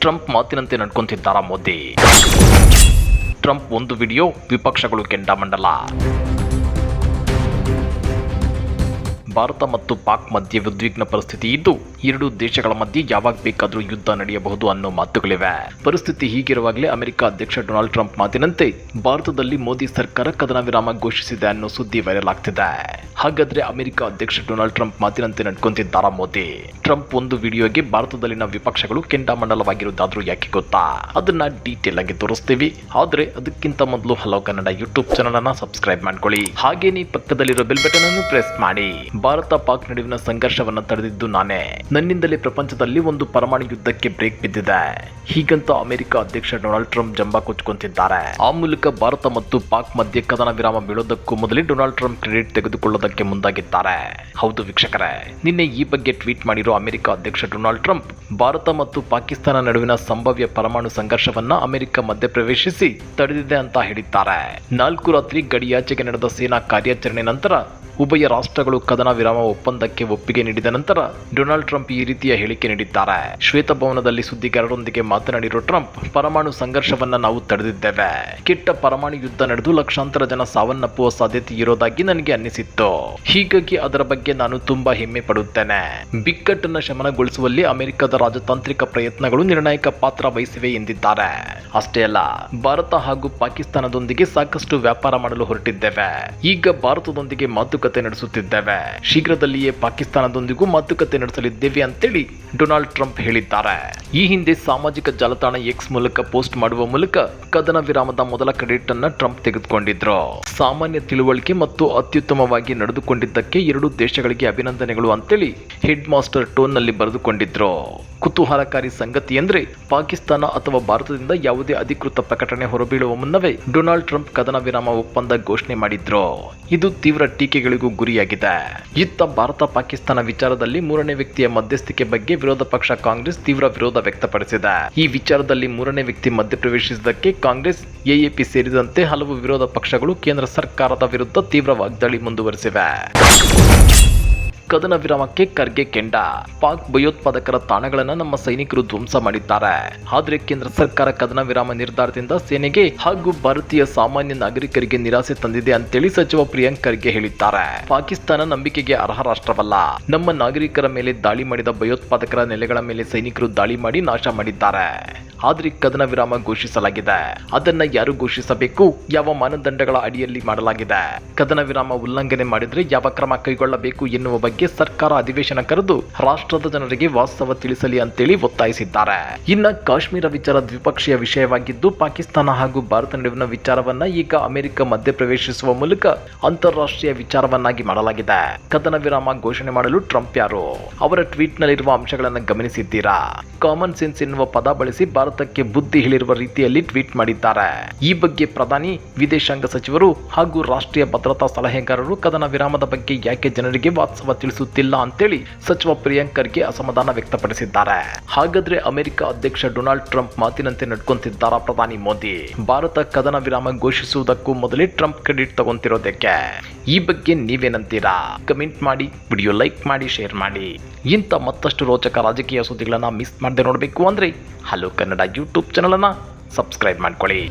Trump ಮಾತಿನಂತೆ ನಡ್ಕೊಂತಿದ್ದಾರಾ Modi? Trump ಒಂದು ವಿಡಿಯೋ ವಿಪಕ್ಷಗಳು ಕೆಂಡಾಮಂಡಲ ಭಾರತ ಮತ್ತು ಪಾಕ್ ಮಧ್ಯೆ ಉದ್ವಿಗ್ನ ಪರಿಸ್ಥಿತಿ ಇದ್ದು ಎರಡು ದೇಶಗಳ ಮಧ್ಯೆ ಯಾವಾಗ ಬೇಕಾದರೂ ಯುದ್ಧ ನಡೆಯಬಹುದು ಅನ್ನೋ ಮಾತುಗಳಿವೆ. ಪರಿಸ್ಥಿತಿ ಹೀಗಿರುವಾಗಲೇ ಅಮೆರಿಕ ಅಧ್ಯಕ್ಷ ಡೊನಾಲ್ಡ್ ಟ್ರಂಪ್ ಮಾತಿನಂತೆ ಭಾರತದಲ್ಲಿ ಮೋದಿ ಸರ್ಕಾರ ಕದನ ವಿರಾಮ ಘೋಷಿಸಿದೆ ಅನ್ನೋ ಸುದ್ದಿ ವೈರಲ್ ಆಗ್ತಿದೆ. ಹಾಗಾದ್ರೆ ಅಮೆರಿಕ ಅಧ್ಯಕ್ಷ ಡೊನಾಲ್ಡ್ ಟ್ರಂಪ್ ಮಾತಿನಂತೆ ನಡ್ಕೊಂತಿದ್ದಾರಾ ಮೋದಿ? ಟ್ರಂಪ್ ಒಂದು ವಿಡಿಯೋಗೆ ಭಾರತದಲ್ಲಿನ ವಿಪಕ್ಷಗಳು ಕೆಂಡಾಮಂಡಲವಾಗಿರುವುದಾದ್ರೂ ಯಾಕೆ ಗೊತ್ತಾ? ಅದನ್ನ ಡೀಟೇಲ್ ಆಗಿ ತೋರಿಸ್ತೀವಿ. ಆದ್ರೆ ಅದಕ್ಕಿಂತ ಮೊದಲು ಹಲೋ ಕನ್ನಡ ಯೂಟ್ಯೂಬ್ ಚಾನಲ್ ಅನ್ನ ಸಬ್ಸ್ಕ್ರೈಬ್ ಮಾಡ್ಕೊಳ್ಳಿ. ಹಾಗೇನೇ ಪಕ್ಕದಲ್ಲಿರೋ ಬೆಲ್ ಬಟನ್ ಅನ್ನು ಪ್ರೆಸ್ ಮಾಡಿ. ಭಾರತ ಪಾಕ್ ನಡುವಿನ ಸಂಘರ್ಷವನ್ನ ತಡೆದಿದ್ದು ನಾನೇ. ನನ್ನಿಂದಲೇ ಪ್ರಪಂಚದಲ್ಲಿ ಒಂದು ಪರಮಾಣು ಯುದ್ಧಕ್ಕೆ ಬ್ರೇಕ್ ಬಿದ್ದಿದೆ. ಹೀಗಂತ ಅಮೆರಿಕ ಅಧ್ಯಕ್ಷ ಡೊನಾಲ್ಡ್ ಟ್ರಂಪ್ ಜಂಬ ಕೊಚ್ಕೊಂತಿದ್ದಾರೆ. ಆ ಮೂಲಕ ಭಾರತ ಮತ್ತು ಪಾಕ್ ಮಧ್ಯೆ ಕದನ ವಿರಾಮ ಬೀಳೋದಕ್ಕೂ ಮೊದಲೇ ಡೊನಾಲ್ಡ್ ಟ್ರಂಪ್ ಕ್ರೆಡಿಟ್ ತೆಗೆದುಕೊಳ್ಳೋದಕ್ಕೆ ಮುಂದಾಗಿದ್ದಾರೆ. ಹೌದು ವೀಕ್ಷಕರೇ, ನಿನ್ನೆ ಈ ಬಗ್ಗೆ ಟ್ವೀಟ್ ಮಾಡಿರೋ ಅಮೆರಿಕ ಅಧ್ಯಕ್ಷ ಡೊನಾಲ್ಡ್ ಟ್ರಂಪ್, ಭಾರತ ಮತ್ತು ಪಾಕಿಸ್ತಾನ ನಡುವಿನ ಸಂಭಾವ್ಯ ಪರಮಾಣು ಸಂಘರ್ಷವನ್ನ ಅಮೆರಿಕ ಮಧ್ಯಪ್ರವೇಶಿಸಿ ತಡೆದಿದೆ ಅಂತ ಹೇಳಿದ್ದಾರೆ. ನಾಲ್ಕು ರಾತ್ರಿ ಗಡಿಯಾಚೆಗೆ ನಡೆದ ಸೇನಾ ಕಾರ್ಯಾಚರಣೆ ನಂತರ ಉಭಯ ರಾಷ್ಟ್ರಗಳು ಕದನ ವಿರಾಮ ಒಪ್ಪಂದಕ್ಕೆ ಒಪ್ಪಿಗೆ ನೀಡಿದ ನಂತರ ಡೊನಾಲ್ಡ್ ಟ್ರಂಪ್ ಈ ರೀತಿಯ ಹೇಳಿಕೆ ನೀಡಿದ್ದಾರೆ. ಶ್ವೇತಭವನದಲ್ಲಿ ಸುದ್ದಿಗಾರರೊಂದಿಗೆ ಮಾತನಾಡಿರುವ ಟ್ರಂಪ್, ಪರಮಾಣು ಸಂಘರ್ಷವನ್ನ ನಾವು ತಡೆದಿದ್ದೇವೆ. ಕೆಟ್ಟ ಪರಮಾಣು ಯುದ್ಧ ನಡೆದು ಲಕ್ಷಾಂತರ ಜನ ಸಾವನ್ನಪ್ಪುವ ಸಾಧ್ಯತೆ ಇರೋದಾಗಿ ನನಗೆ ಅನ್ನಿಸಿತ್ತು. ಹೀಗಾಗಿ ಅದರ ಬಗ್ಗೆ ನಾನು ತುಂಬಾ ಹೆಮ್ಮೆ ಪಡುತ್ತೇನೆ. ಬಿಕ್ಕಟ್ಟನ್ನು ಶಮನಗೊಳಿಸುವಲ್ಲಿ ಅಮೆರಿಕದ ರಾಜತಾಂತ್ರಿಕ ಪ್ರಯತ್ನಗಳು ನಿರ್ಣಾಯಕ ಪಾತ್ರ ವಹಿಸಿವೆ ಎಂದಿದ್ದಾರೆ. ಅಷ್ಟೇ ಅಲ್ಲ, ಭಾರತ ಹಾಗೂ ಪಾಕಿಸ್ತಾನದೊಂದಿಗೆ ಸಾಕಷ್ಟು ವ್ಯಾಪಾರ ಮಾಡಲು ಹೊರಟಿದ್ದೇವೆ. ಈಗ ಭಾರತದೊಂದಿಗೆ ಮಾತುಕತೆ ನಡೆಸುತ್ತಿದ್ದೇವೆ. ಶೀಘ್ರದಲ್ಲಿಯೇ ಪಾಕಿಸ್ತಾನದೊಂದಿಗೂ ಮಾತುಕತೆ ನಡೆಸಲಿದ್ದೇವೆ ಅಂತೇಳಿ ಡೊನಾಲ್ಡ್ ಟ್ರಂಪ್ ಹೇಳಿದ್ದಾರೆ. ಈ ಹಿಂದೆ ಸಾಮಾಜಿಕ ಜಾಲತಾಣ ಎಕ್ಸ್ ಮೂಲಕ ಪೋಸ್ಟ್ ಮಾಡುವ ಮೂಲಕ ಕದನ ವಿರಾಮದ ಮೊದಲ ಕ್ರೆಡಿಟ್ ಅನ್ನ ಟ್ರಂಪ್ ತೆಗೆದುಕೊಂಡಿದ್ರು. ಸಾಮಾನ್ಯ ತಿಳುವಳಿಕೆ ಮತ್ತು ಅತ್ಯುತ್ತಮವಾಗಿ ನಡೆದುಕೊಂಡಿದ್ದಕ್ಕೆ ಎರಡು ದೇಶಗಳಿಗೆ ಅಭಿನಂದನೆಗಳು ಅಂತೇಳಿ ಹೆಡ್ ಮಾಸ್ಟರ್ ಟೋನ್ನಲ್ಲಿ ಬರೆದುಕೊಂಡಿದ್ರು. ಕುತೂಹಲಕಾರಿ ಸಂಗತಿ ಅಂದ್ರೆ ಪಾಕಿಸ್ತಾನ ಅಥವಾ ಭಾರತದಿಂದ ಯಾವುದೇ ಅಧಿಕೃತ ಪ್ರಕಟಣೆ ಹೊರಬೀಳುವ ಮುನ್ನವೇ ಡೊನಾಲ್ಡ್ ಟ್ರಂಪ್ ಕದನ ವಿರಾಮ ಒಪ್ಪಂದ ಘೋಷಣೆ ಮಾಡಿದ್ರು. ಇದು ತೀವ್ರ ಟೀಕೆಗಳಿಗೂ ಗುರಿಯಾಗಿದೆ. ಇತ್ತ ಭಾರತ ಪಾಕಿಸ್ತಾನ ವಿಚಾರದಲ್ಲಿ ಮೂರನೇ ವ್ಯಕ್ತಿಯ ಮಧ್ಯಸ್ಥಿಕೆ ಬಗ್ಗೆ ವಿರೋಧ ಪಕ್ಷ ಕಾಂಗ್ರೆಸ್ ತೀವ್ರ ವಿರೋಧ ವ್ಯಕ್ತಪಡಿಸಿದೆ. ಈ ವಿಚಾರದಲ್ಲಿ ಮೂರನೇ ವ್ಯಕ್ತಿ ಮಧ್ಯಪ್ರವೇಶಿಸಿದ್ದಕ್ಕೆ ಕಾಂಗ್ರೆಸ್, ಎಎಪಿ ಸೇರಿದಂತೆ ಹಲವು ವಿರೋಧ ಪಕ್ಷಗಳು ಕೇಂದ್ರ ಸರ್ಕಾರದ ವಿರುದ್ಧ ತೀವ್ರ ವಾಗ್ದಾಳಿ ಮುಂದುವರೆಸಿವೆ. ಕದನ ವಿರಾಮಕ್ಕೆ ಖರ್ಗೆ ಕೆಂಡ. ಪಾಕ್ ಭಯೋತ್ಪಾದಕರ ತಾಣಗಳನ್ನು ನಮ್ಮ ಸೈನಿಕರು ಧ್ವಂಸ ಮಾಡಿದ್ದಾರೆ. ಆದರೆ ಕೇಂದ್ರ ಸರ್ಕಾರ ಕದನ ವಿರಾಮ ನಿರ್ಧಾರದಿಂದ ಸೇನೆಗೆ ಹಾಗೂ ಭಾರತೀಯ ಸಾಮಾನ್ಯ ನಾಗರಿಕರಿಗೆ ನಿರಾಸೆ ತಂದಿದೆ ಅಂತೇಳಿ ಸಚಿವ ಪ್ರಿಯಾಂಕ್ ಖರ್ಗೆ ಹೇಳಿದ್ದಾರೆ. ಪಾಕಿಸ್ತಾನ ನಂಬಿಕೆಗೆ ಅರ್ಹ ರಾಷ್ಟ್ರವಲ್ಲ. ನಮ್ಮ ನಾಗರಿಕರ ಮೇಲೆ ದಾಳಿ ಮಾಡಿದ ಭಯೋತ್ಪಾದಕರ ನೆಲೆಗಳ ಮೇಲೆ ಸೈನಿಕರು ದಾಳಿ ಮಾಡಿ ನಾಶ ಮಾಡಿದ್ದಾರೆ. ಆದ್ರೆ ಕದನ ವಿರಾಮ ಘೋಷಿಸಲಾಗಿದೆ. ಅದನ್ನ ಯಾರು ಘೋಷಿಸಬೇಕು? ಯಾವ ಮಾನದಂಡಗಳ ಅಡಿಯಲ್ಲಿ ಮಾಡಲಾಗಿದೆ? ಕದನ ವಿರಾಮ ಉಲ್ಲಂಘನೆ ಮಾಡಿದ್ರೆ ಯಾವ ಕ್ರಮ ಕೈಗೊಳ್ಳಬೇಕು ಎನ್ನುವ ಬಗ್ಗೆ ಸರ್ಕಾರ ಅಧಿವೇಶನ ಕರೆದು ರಾಷ್ಟ್ರದ ಜನರಿಗೆ ವಾಸ್ತವ ತಿಳಿಸಲಿ ಅಂತೇಳಿ ಒತ್ತಾಯಿಸಿದ್ದಾರೆ. ಇನ್ನ ಕಾಶ್ಮೀರ ವಿಚಾರ ದ್ವಿಪಕ್ಷೀಯ ವಿಷಯವಾಗಿದ್ದು, ಪಾಕಿಸ್ತಾನ ಹಾಗೂ ಭಾರತ ನಡುವಿನ ವಿಚಾರವನ್ನ ಈಗ ಅಮೆರಿಕ ಮಧ್ಯಪ್ರವೇಶಿಸುವ ಮೂಲಕ ಅಂತಾರಾಷ್ಟ್ರೀಯ ವಿಚಾರವನ್ನಾಗಿ ಮಾಡಲಾಗಿದೆ. ಕದನ ವಿರಾಮ ಘೋಷಣೆ ಮಾಡಲು ಟ್ರಂಪ್ ಯಾರು? ಅವರ ಟ್ವೀಟ್ ನಲ್ಲಿರುವ ಅಂಶಗಳನ್ನು ಗಮನಿಸಿದ್ದೀರಾ? ಕಾಮನ್ ಸೆನ್ಸ್ ಎನ್ನುವ ಪದ ಬಳಸಿ ಭಾರತಕ್ಕೆ ಬುದ್ಧಿ ಹೇಳಿರುವ ರೀತಿಯಲ್ಲಿ ಟ್ವೀಟ್ ಮಾಡಿದ್ದಾರೆ. ಈ ಬಗ್ಗೆ ಪ್ರಧಾನಿ, ವಿದೇಶಾಂಗ ಸಚಿವರು ಹಾಗೂ ರಾಷ್ಟ್ರೀಯ ಭದ್ರತಾ ಸಲಹೆಗಾರರು ಕದನ ವಿರಾಮದ ಬಗ್ಗೆ ಯಾಕೆ ಜನರಿಗೆ ವಾಸ್ತವ ತಿಳಿಸುತ್ತಿಲ್ಲ ಅಂತೇಳಿ ಸಚಿವ ಪ್ರಿಯಾಂಕ್ ಖರ್ಗೆ ಅಸಮಾಧಾನ ವ್ಯಕ್ತಪಡಿಸಿದ್ದಾರೆ. ಹಾಗಾದ್ರೆ ಅಮೆರಿಕ ಅಧ್ಯಕ್ಷ ಡೊನಾಲ್ಡ್ ಟ್ರಂಪ್ ಮಾತಿನಂತೆ ನಡ್ಕೊಂತಿದ್ದಾರ ಪ್ರಧಾನಿ ಮೋದಿ? ಭಾರತ ಕದನ ವಿರಾಮ ಘೋಷಿಸುವುದಕ್ಕೂ ಮೊದಲೇ ಟ್ರಂಪ್ ಕ್ರೆಡಿಟ್ ತಗೊಂತಿರೋದಕ್ಕೆ. ಈ ಬಗ್ಗೆ ನೀವೇನಂತೀರಾ? ಕಮೆಂಟ್ ಮಾಡಿ, ವಿಡಿಯೋ ಲೈಕ್ ಮಾಡಿ, ಶೇರ್ ಮಾಡಿ. ಇಂಥ ಮತ್ತಷ್ಟು ರೋಚಕ ರಾಜಕೀಯ ಸುದ್ದಿಗಳನ್ನ ಮಿಸ್ ಮಾಡದೆ ನೋಡಬೇಕು ಅಂದ್ರೆ ಹಲೋ ಕನ್ನಡ ಯೂಟ್ಯೂಬ್ ಚಾನಲನ್ನು ಸಬ್ಸ್ಕ್ರೈಬ್ ಮಾಡ್ಕೊಳ್ಳಿ.